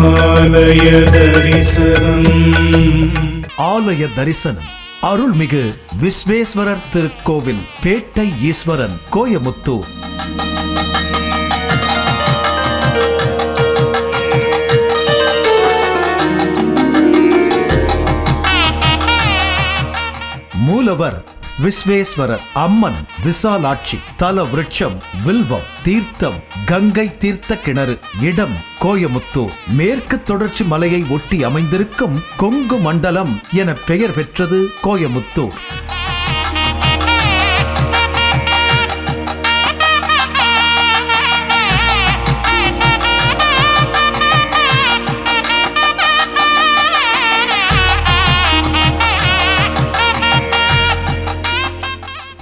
ஆலய தரிசனம். ஆலய தரிசனம். அருள்மிகு விஸ்வேஸ்வரர் திருக்கோவில் பேட்டை ஈஸ்வரன் கோயமுத்தூர். மூலவர் விஸ்வேஸ்வரர் அம்மன் விசாலாட்சி தல விருட்சம் வில்வம் தீர்த்தம் கங்கை தீர்த்த கிணறு இடம் கோயமுத்தூர். மேற்கு தொடர்ச்சி மலையை ஒட்டி அமைந்திருக்கும் கொங்கு மண்டலம் என பெயர் பெற்றது கோயமுத்தூர்.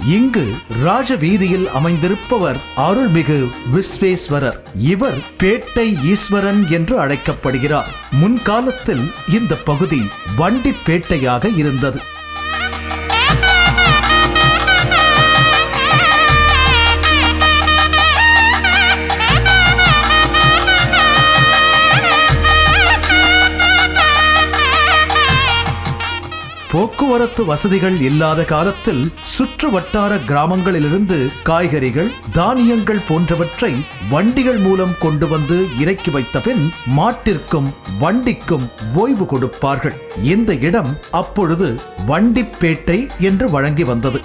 இங்கு ராஜவீதியில் அமைந்திருப்பவர் அருள்மிகு விஸ்வேஸ்வரர். இவர் பேட்டை ஈஸ்வரன் என்று அழைக்கப்படுகிறார். முன்காலத்தில் இந்த பகுதி வண்டிப்பேட்டையாக இருந்தது. போக்குவரத்து வசதிகள் இல்லாத காலத்தில் சுற்று வட்டார கிராமங்களிலிருந்து காய்கறிகள் தானியங்கள் போன்றவற்றை வண்டிகள் மூலம் கொண்டு வந்து இறக்கி வைத்த பின் மாட்டிற்கும் வண்டிக்கும் ஓய்வு கொடுப்பார்கள். இந்த இடம் அப்பொழுது வண்டிப்பேட்டை என்று வழங்கி வந்தது.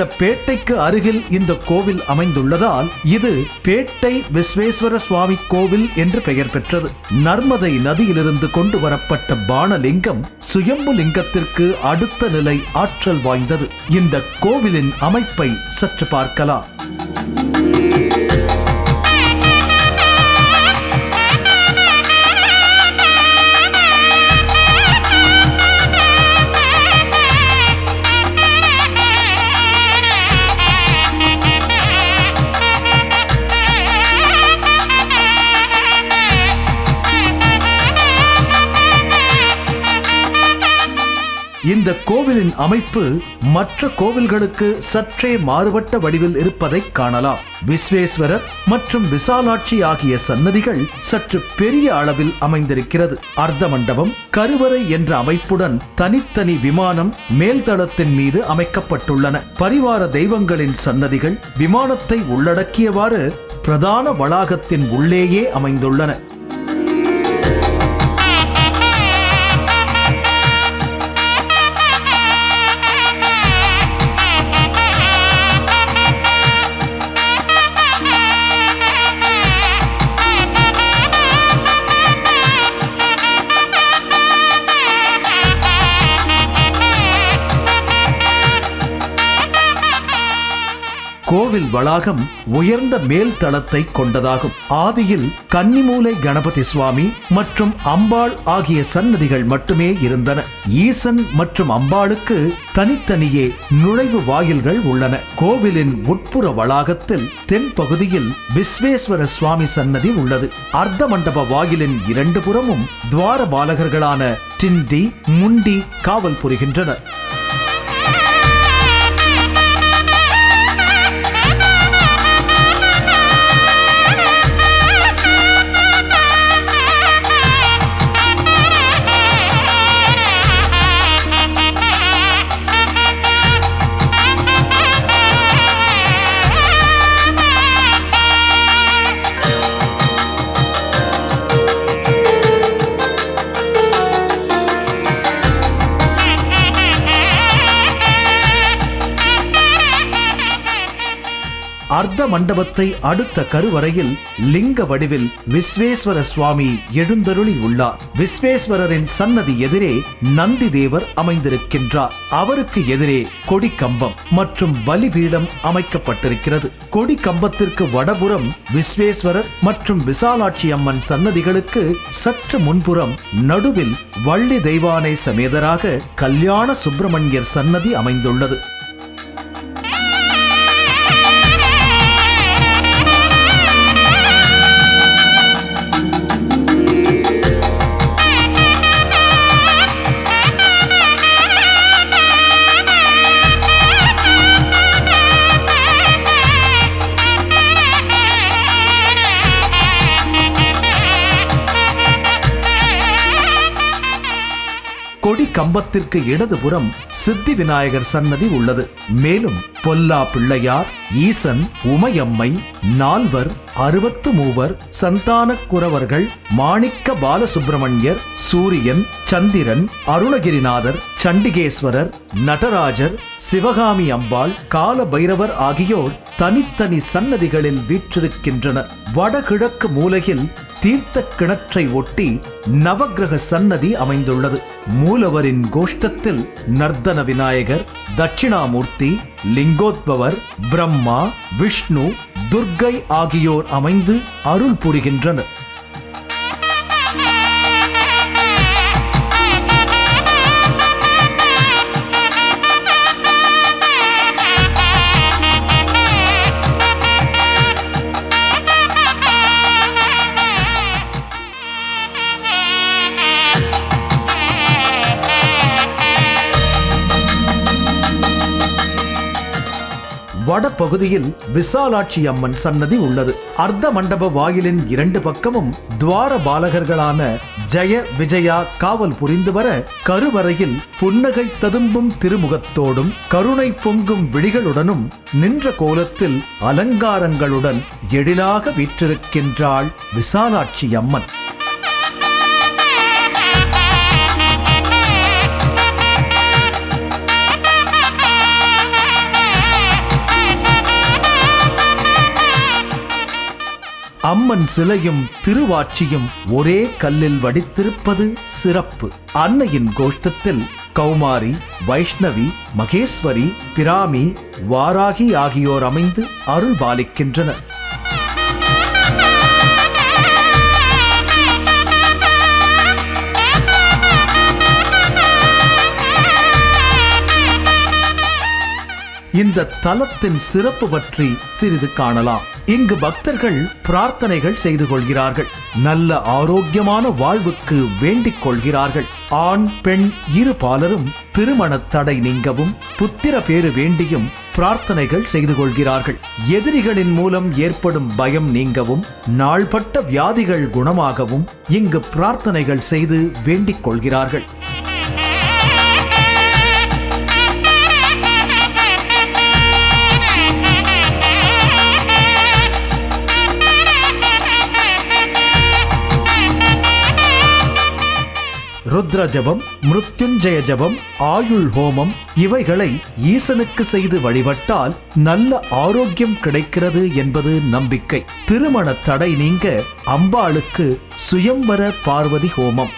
இந்த பேட்டைக்கு அருகில் இந்த கோவில் அமைந்துள்ளதால் இது பேட்டை விஸ்வேஸ்வர சுவாமி கோவில் என்று பெயர் பெற்றது. நர்மதை நதியிலிருந்து கொண்டு வரப்பட்ட பானலிங்கம் சுயம்பு லிங்கத்திற்கு அடுத்த நிலை ஆற்றல் வாய்ந்தது. இந்த கோவிலின் அமைப்பை சற்று பார்க்கலாம். இந்த கோவிலின் அமைப்பு மற்ற கோவில்களுக்கு சற்றே மாறுபட்ட வடிவில் இருப்பதை காணலாம். விஸ்வேஸ்வரர் மற்றும் விசாலாட்சி ஆகிய சன்னதிகள் சற்று பெரிய அளவில் அமைந்திருக்கிறது. அர்த்த மண்டபம் கருவறை என்ற அமைப்புடன் தனித்தனி விமானம் மேல்தளத்தின் மீது அமைக்கப்பட்டுள்ளன. பரிவார தெய்வங்களின் சன்னதிகள் விமானத்தை உள்ளடக்கியவாறு பிரதான வளாகத்தின் உள்ளேயே அமைந்துள்ளன. கோவில் வளாகம் உயர்ந்த மேல் தளத்தை கொண்டதாகும். ஆதியில் கன்னிமூலை கணபதி சுவாமி மற்றும் அம்பாள் ஆகிய சன்னதிகள் மட்டுமே இருந்தன. ஈசன் மற்றும் அம்பாளுக்கு தனித்தனியே நுழைவு வாயில்கள் உள்ளன. கோவிலின் உட்புற வளாகத்தில் தென் பகுதியில் விஸ்வேஸ்வர சுவாமி சன்னதி உள்ளது. அர்த்த மண்டப வாயிலின் இரண்டு புறமும் துவார பாலகர்களான டிண்டி முண்டி காவல் புரிகின்றனர். அர்த்த மண்டபத்தை அடுத்த கருவறையில் லிங்க வடிவில் விஸ்வேஸ்வர சுவாமி எழுந்தருளி உள்ளார். விஸ்வேஸ்வரரின் சன்னதி எதிரே நந்தி தேவர் அமைந்திருக்கின்றார். அவருக்கு எதிரே கொடி கம்பம் மற்றும் பலிபீடம் அமைக்கப்பட்டிருக்கிறது. கொடி கம்பத்திற்கு வடபுறம் விஸ்வேஸ்வரர் மற்றும் விசாலாட்சி அம்மன் சன்னதிகளுக்கு சற்று முன்புறம் நடுவில் வள்ளி தெய்வானை சமேதராக கல்யாண சுப்பிரமணியர் சன்னதி அமைந்துள்ளது. கம்பத்திற்கு இடதுபுறம் சித்தி விநாயகர் சன்னதி உள்ளது. மேலும் பொல்லா பிள்ளையார் ஈசன் உமையம்மை நால்வர் அறுபத்து மூவர் சந்தான குரவர்கள் மாணிக்க பாலசுப்பிரமணியர் சூரியன் சந்திரன் அருணகிரிநாதர் சண்டிகேஸ்வரர் நடராஜர் சிவகாமி அம்பாள் கால பைரவர் ஆகியோர் தனித்தனி சன்னதிகளில் வீற்றிருக்கின்றனர் வடகிழக்கு மூலையில் தீர்த்த கிணற்றை ஒட்டி நவக்கிரக சன்னதி அமைந்துள்ளது. மூலவரின் கோஷ்டத்தில் நர்தன விநாயகர் தட்சிணாமூர்த்தி லிங்கோத்பவர் பிரம்மா விஷ்ணு துர்க்கை ஆகியோர் அமைந்து அருள் புரிகின்றனர். வடபகுதியில் விசாலாட்சி அம்மன் சன்னதி உள்ளது. அர்த்த மண்டப வாயிலின் இரண்டு பக்கமும் துவார பாலகர்களான ஜெய விஜயா காவல் புரிந்து வர கருவறையில் புன்னகை ததும்பும் திருமுகத்தோடும் கருணை பொங்கும் விழிகளுடனும் நின்ற கோலத்தில் அலங்காரங்களுடன் எழிலாக வீற்றிருக்கின்றாள் விசாலாட்சி அம்மன் அம்மன் சிலையும் திருவாட்சியும் ஒரே கல்லில் வடித்திருப்பது சிறப்பு. அன்னையின் கோஷ்டத்தில் கௌமாரி வைஷ்ணவி மகேஸ்வரி பிராமி வாராகி ஆகியோர் அமைந்து அருள் இந்த தலத்தின் சிறப்பு பற்றி சிறிது காணலாம். இங்கு பக்தர்கள் பிரார்த்தனைகள் செய்து கொள்கிறார்கள். நல்ல ஆரோக்கியமான வாழ்வுக்கு வேண்டிக் கொள்கிறார்கள். ஆண் பெண் இரு பாலரும் திருமண தடை நீங்கவும் புத்திர பேறு வேண்டியும் பிரார்த்தனைகள் செய்து கொள்கிறார்கள். எதிரிகளின் மூலம் ஏற்படும் பயம் நீங்கவும் நாள்பட்ட வியாதிகள் குணமாகவும் இங்கு பிரார்த்தனைகள் செய்து வேண்டிக் கொள்கிறார்கள். ருத்ர ஜபம் மிருத்யுஞ்சய ஜபம் ஆயுள் ஹோமம் இவைகளை ஈசனுக்கு செய்து வழிபட்டால் நல்ல ஆரோக்கியம் கிடைக்கிறது என்பது நம்பிக்கை. திருமண தடை நீங்க அம்பாளுக்கு சுயம்பர பார்வதி ஹோமம்.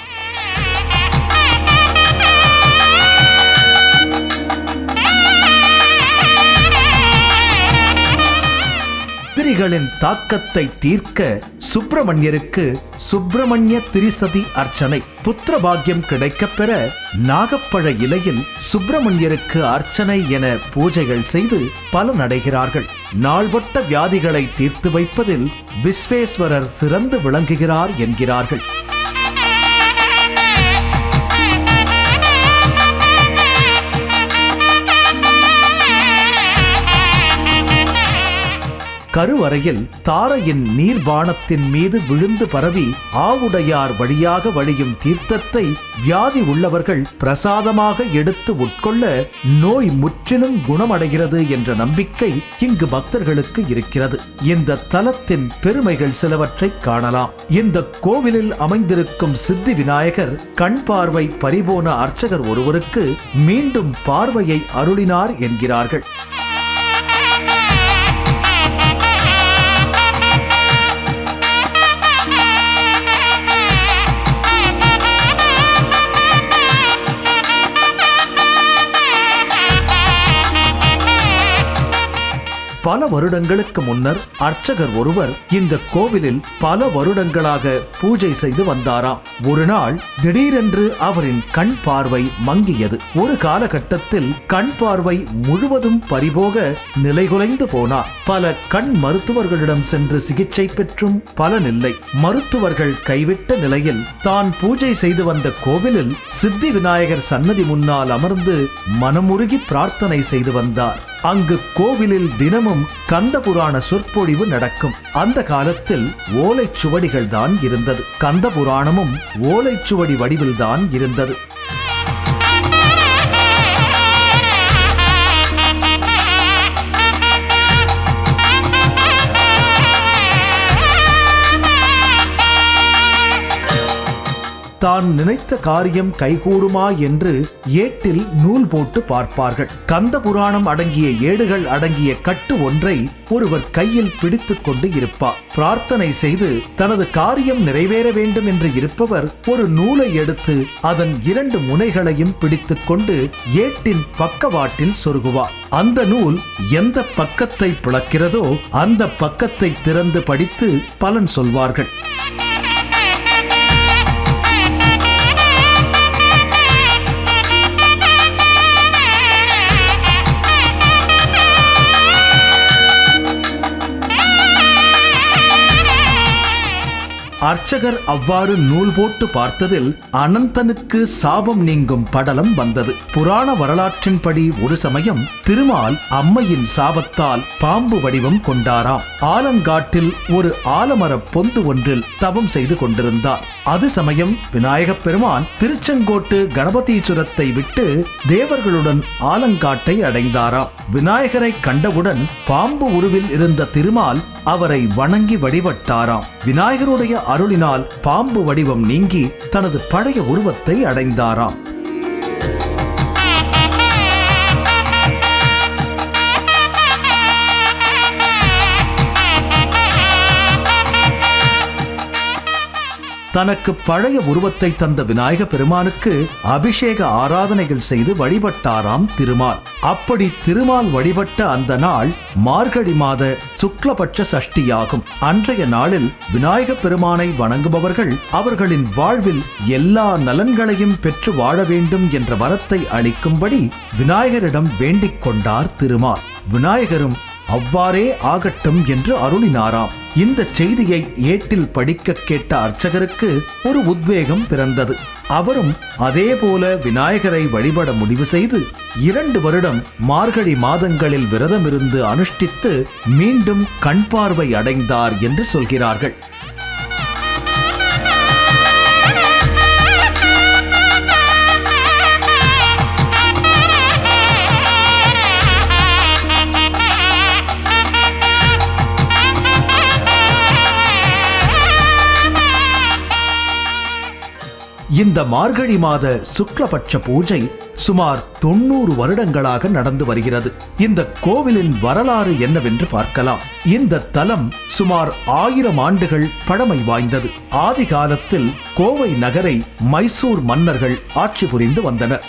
எதிரிகளின் தாக்கத்தை தீர்க்க சுப்பிரமணியருக்கு சுப்பிரமணிய திரிசதி அர்ச்சனை புத்திர பாக்கியம் கிடைக்கப் பெற நாகப்பழ இலையில் சுப்பிரமணியருக்கு அர்ச்சனை என பூஜைகள் செய்து பலனடைகிறார்கள். நாள்பட்ட வியாதிகளை தீர்த்து வைப்பதில் விஸ்வேஸ்வரர் சிறந்து விளங்குகிறார் என்கிறார்கள். கருவறையில் தாரையின் நீர்வாணத்தின் மீது விழுந்து பரவி ஆவுடையார் வழியாக வழியும் தீர்த்தத்தை வியாதி உள்ளவர்கள் பிரசாதமாக எடுத்து உட்கொள்ள நோய் முற்றிலும் குணமடைகிறது என்ற நம்பிக்கை இங்கு பக்தர்களுக்கு இருக்கிறது. இந்த தலத்தின் பெருமைகள் சிலவற்றை காணலாம். இந்த கோவிலில் அமைந்திருக்கும் சித்தி விநாயகர் கண் பார்வை பரிபோன அர்ச்சகர் ஒருவருக்கு மீண்டும் பார்வையை அருளினார் என்கிறார்கள். பல வருடங்களுக்கு முன்னர் அர்ச்சகர் ஒருவர் இந்த கோவிலில் பல வருடங்களாக பூஜை செய்து வந்தாராம். ஒரு நாள் திடீரென்று அவரின் கண் பார்வை மங்கியது. ஒரு காலகட்டத்தில் கண் பார்வை முழுவதும் பறிபோக நிலைகுலைந்து போனார். பல கண் மருத்துவர்களிடம் சென்று சிகிச்சை பெற்றும் பலனில்லை. மருத்துவர்கள் கைவிட்ட நிலையில் தான் பூஜை செய்து வந்த கோவிலில் சித்தி விநாயகர் சன்னதி முன்னால் அமர்ந்து மனமுருகி பிரார்த்தனை செய்து வந்தார். அங்கு கோவிலில் தினமும் கந்த புராண சொற்பொழிவு நடக்கும். அந்த காலத்தில் ஓலைச்சுவடிகள் தான் இருந்தது. கந்த புராணமும் ஓலைச்சுவடி வடிவில் தான் இருந்தது. தான் நினைத்த காரியம் கைகூடுமா என்று ஏட்டில் நூல் போட்டு பார்ப்பார்கள். கந்த புராணம் அடங்கிய ஏடுகள் அடங்கிய கட்டு ஒன்றை ஒருவர் கையில் பிடித்துக் கொண்டு இருப்பார். பிரார்த்தனை செய்து தனது காரியம் நிறைவேற வேண்டும் என்று இருப்பவர் ஒரு நூலை எடுத்து அதன் இரண்டு முனைகளையும் பிடித்து கொண்டு ஏட்டின் பக்கவாட்டில் சொருகுவார். அந்த நூல் எந்த பக்கத்தை பிளக்கிறதோ அந்த பக்கத்தை திறந்து படித்து பலன் சொல்வார்கள். அர்ச்சகர் அவ்வாறு நூல் போட்டு பார்த்ததில் அனந்தனுக்கு சாபம் நீங்கும் படலம் வந்தது. புராண வரலாற்றின்படி ஒரு சமயம் திருமால் அம்மையின் சாபத்தால் பாம்பு வடிவம் கொண்டாராம். ஆலங்காட்டில் ஒரு ஆலமரப் பொந்து ஒன்றில் தவம் செய்து கொண்டிருந்தார். அது சமயம் விநாயகப் பெருமான் திருச்செங்கோட்டு கணபதீசுரத்தை விட்டு தேவர்களுடன் ஆலங்காட்டை அடைந்தாராம். விநாயகரை கண்டவுடன் பாம்பு உருவில் இருந்த திருமால் அவரை வணங்கி வழிபட்டாராம். விநாயகருடைய அருள் அருளினால் பாம்பு வடிவம் நீங்கி தனது பழைய உருவத்தை அடைந்தாராம். தனக்கு பழைய உருவத்தை தந்த விநாயக பெருமானுக்கு அபிஷேக ஆராதனைகள் செய்து வழிபட்டாராம் திருமால். அப்படி திருமால் வழிபட்ட அந்த நாள் மார்கழி மாத சுக்லபட்ச சஷ்டியாகும். அன்றைய நாளில் விநாயக பெருமானை வணங்குபவர்கள் அவர்களின் வாழ்வில் எல்லா நலன்களையும் பெற்று வாழ வேண்டும் என்ற வரத்தை அளிக்கும்படி விநாயகரிடம் வேண்டிக் கொண்டார் திருமால். விநாயகரும் அவ்வாறே ஆகட்டும் என்று அருளினாராம். இந்த செய்தியை ஏட்டில் படிக்க கேட்ட அர்ச்சகருக்கு ஒரு உத்வேகம் பிறந்தது. அவரும் அதே போல விநாயகரை வழிபட முடிவு செய்து இரண்டு வருடம் மார்கழி மாதங்களில் விரதமிருந்து அனுஷ்டித்து மீண்டும் கண் பார்வை அடைந்தார் என்று சொல்கிறார்கள். இந்த மார்கழி மாத சுக்லபட்ச பூஜை சுமார் தொண்ணூறு வருடங்களாக நடந்து வருகிறது. இந்த கோவிலின் வரலாறு என்னவென்று பார்க்கலாம். இந்த தலம் சுமார் ஆயிரம் ஆண்டுகள் பழமை வாய்ந்தது. ஆதி காலத்தில் கோவை நகரை மைசூர் மன்னர்கள் ஆட்சி புரிந்து வந்தனர்.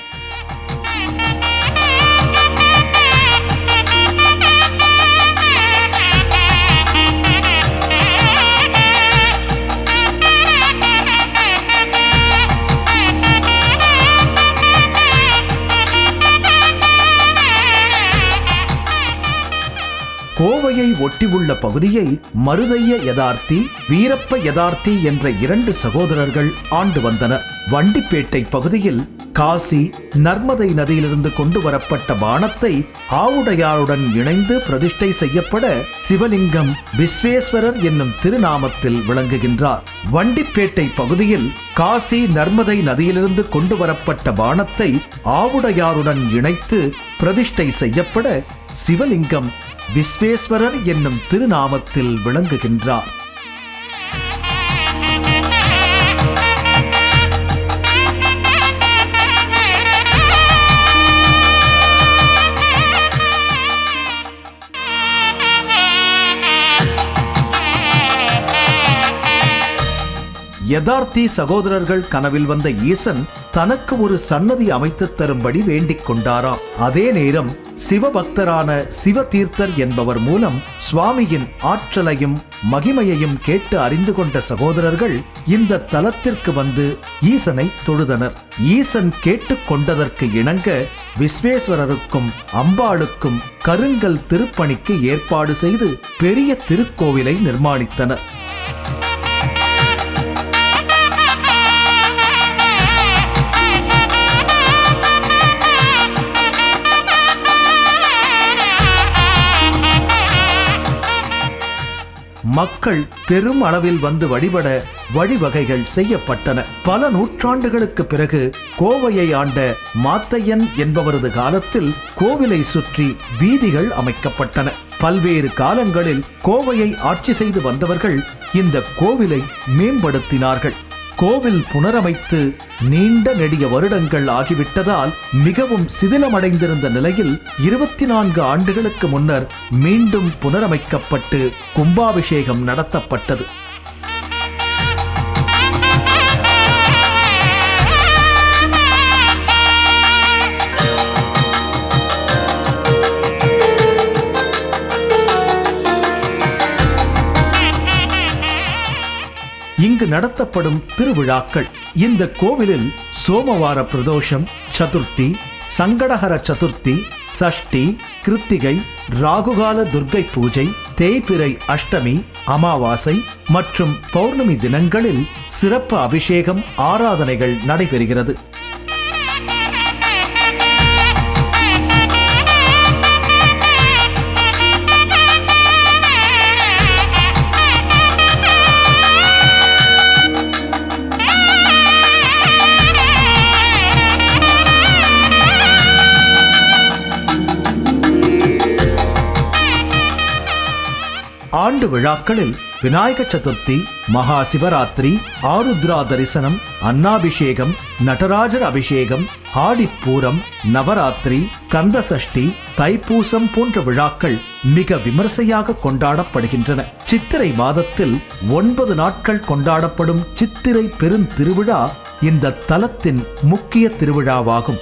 கோவையை ஒட்டியுள்ள பகுதியை மருதைய யதார்த்தி வீரப்ப யதார்த்தி என்ற இரண்டு சகோதரர்கள் ஆண்டு வந்தனர். வண்டிப்பேட்டை பகுதியில் காசி நர்மதை நதியிலிருந்து கொண்டு வரப்பட்ட பானத்தை ஆவுடையாருடன் இணைந்து பிரதிஷ்டை செய்யப்பட சிவலிங்கம் விஸ்வேஸ்வரர் என்னும் திருநாமத்தில் விளங்குகின்றார். வண்டிப்பேட்டை பகுதியில் காசி நர்மதை நதியிலிருந்து கொண்டு வரப்பட்ட பானத்தை ஆவுடையாருடன் இணைத்து பிரதிஷ்டை செய்யப்பட சிவலிங்கம் விஸ்வேஸ்வரர் என்னும் திருநாமத்தில் விளங்குகின்றார். யதார்த்தி சகோதரர்கள் கனவில் வந்த ஈசன் தனக்கு ஒரு சன்னதி அமைத்து தரும்படி வேண்டிக் கொண்டாராம். அதே நேரம் சிவபக்தரான சிவதீர்த்தர் என்பவர் மூலம் சுவாமியின் ஆற்றலையும் மகிமையையும் கேட்டு அறிந்து கொண்ட சகோதரர்கள் இந்த தலத்திற்கு வந்து ஈசனை தொழுதனர். ஈசன் கேட்டுக்கொண்டதற்கு இணங்க விஸ்வேஸ்வரருக்கும் அம்பாளுக்கும் கருங்கல் திருப்பணிக்கு ஏற்பாடு செய்து பெரிய திருக்கோவிலை நிர்மாணித்தனர். மக்கள் பெரும் அளவில் வந்து வழிபட வழிவகைகள் செய்யப்பட்டன. பல நூற்றாண்டுகளுக்கு பிறகு கோவையை ஆண்ட மாத்தையன் என்பவரது காலத்தில் கோவிலை சுற்றி வீதிகள் அமைக்கப்பட்டன. பல்வேறு காலங்களில் கோவையை ஆட்சி செய்து வந்தவர்கள் இந்த கோவிலை மேம்படுத்தினார்கள். கோவில் புனரமைத்து நீண்ட நெடிய வருடங்கள் ஆகிவிட்டதால் மிகவும் சிதிலமடைந்திருந்த நிலையில் இருபத்தி நான்கு ஆண்டுகளுக்கு முன்னர் மீண்டும் புனரமைக்கப்பட்டு கும்பாபிஷேகம் நடத்தப்பட்டது. இங்கு நடத்தப்படும் திருவிழாக்கள். இந்த கோவிலில் சோமவார பிரதோஷம் சதுர்த்தி சங்கடஹர சதுர்த்தி சஷ்டி கிருத்திகை ராகுகால துர்க்கை பூஜை தேய்பிறை அஷ்டமி அமாவாசை மற்றும் பௌர்ணமி தினங்களில் சிறப்பு அபிஷேகம் ஆராதனைகள் நடைபெறுகிறது. ஆண்டு விழாக்களில் விநாயக சதுர்த்தி மகா சிவராத்திரி ஆருத்ரா தரிசனம் அன்னாபிஷேகம் நடராஜர் அபிஷேகம் ஆடிப்பூரம் நவராத்திரி கந்த சஷ்டி தைப்பூசம் போன்ற விழாக்கள் மிக விமர்சையாக கொண்டாடப்படுகின்றன. சித்திரை மாதத்தில் ஒன்பது நாட்கள் கொண்டாடப்படும் சித்திரை பெருந்திருவிழா இந்த தலத்தின் முக்கிய திருவிழாவாகும்.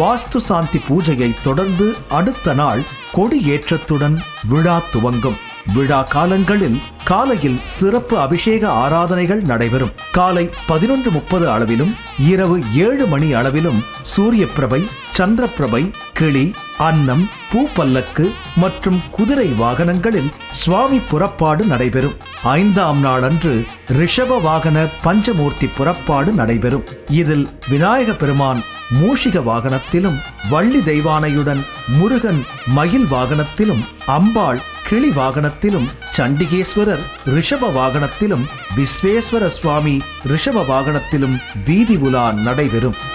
வாஸ்து சாந்தி பூஜையை தொடர்ந்து அடுத்த நாள் கொடியேற்றத்துடன் விழா துவங்கும். விழா காலங்களில் காலையில் சிறப்பு அபிஷேக ஆராதனைகள் நடைபெறும். காலை பதினொன்று முப்பது அளவிலும் இரவு ஏழு மணி அளவிலும் சூரிய பிரபை சந்திரபிரபை கிளி அன்னம் பூப்பல்லக்கு மற்றும் குதிரை வாகனங்களில் சுவாமி புறப்பாடு நடைபெறும். ஐந்தாம் நாளன்று ரிஷப வாகன பஞ்சமூர்த்தி புறப்பாடு நடைபெறும். இதில் விநாயக பெருமான் மூஷிக வாகனத்திலும் வள்ளி தெய்வானையுடன் முருகன் மயில் வாகனத்திலும் அம்பாள் கிளி வாகனத்திலும் சண்டிகேஸ்வரர் ரிஷப வாகனத்திலும் விஸ்வேஸ்வர சுவாமி ரிஷப வாகனத்திலும் வீதி உலா நடைபெறும்.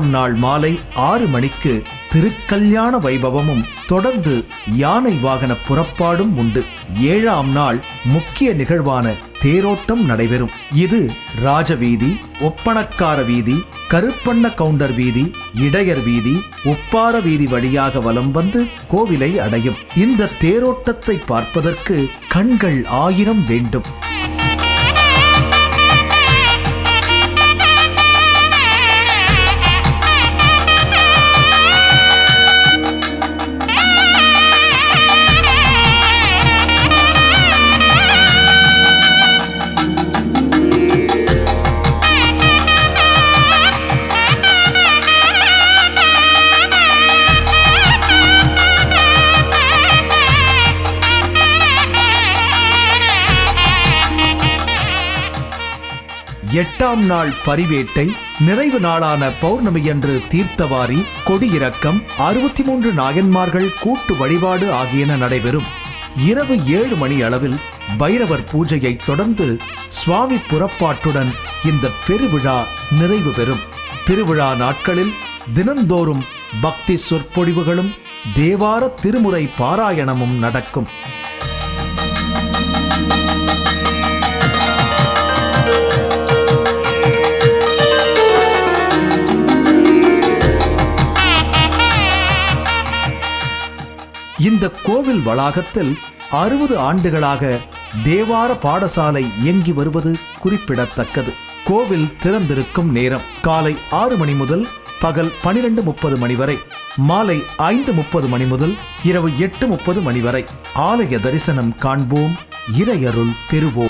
ஆறாம் நாள் மாலை ஆறு மணிக்கு திருக்கல்யாண வைபவமும் தொடர்ந்து யானை வாகன புறப்பாடும் உண்டு. ஏழாம் நாள் முக்கிய நிகழ்வான தேரோட்டம் நடைபெறும். இது ராஜவீதி ஒப்பணக்கார வீதி கருப்பண்ண கவுண்டர் வீதி இடையர் வீதி உப்பார வீதி வழியாக வலம் வந்து கோவிலை அடையும். இந்த தேரோட்டத்தை பார்ப்பதற்கு கண்கள் ஆயிரம் வேண்டும். எட்டாம் நாள் பரிவேட்டை நிறைவு நாளான பௌர்ணமியன்று தீர்த்தவாரி கொடியிறக்கம் அறுபத்தி மூன்று நாயன்மார்கள் கூட்டு வழிபாடு ஆகியன நடைபெறும். இரவு ஏழு மணி அளவில் பைரவர் பூஜையை தொடர்ந்து சுவாமி புறப்பாட்டுடன் இந்த பெருவிழா நிறைவு பெறும். திருவிழா நாட்களில் தினந்தோறும் பக்தி சொற்பொழிவுகளும் தேவார திருமுறை பாராயணமும் நடக்கும். இந்த கோவில் வளாகத்தில் அறுபது ஆண்டுகளாக தேவார பாடசாலை இயங்கி வருவது குறிப்பிடத்தக்கது. கோவில் திறந்திருக்கும் நேரம் காலை ஆறு மணி முதல் பகல் பனிரெண்டு முப்பது மணி வரை மாலை ஐந்து முப்பது மணி முதல் இரவு எட்டு முப்பது மணி வரை. ஆலய தரிசனம் காண்போம் இறையருள் பெறுவோம்.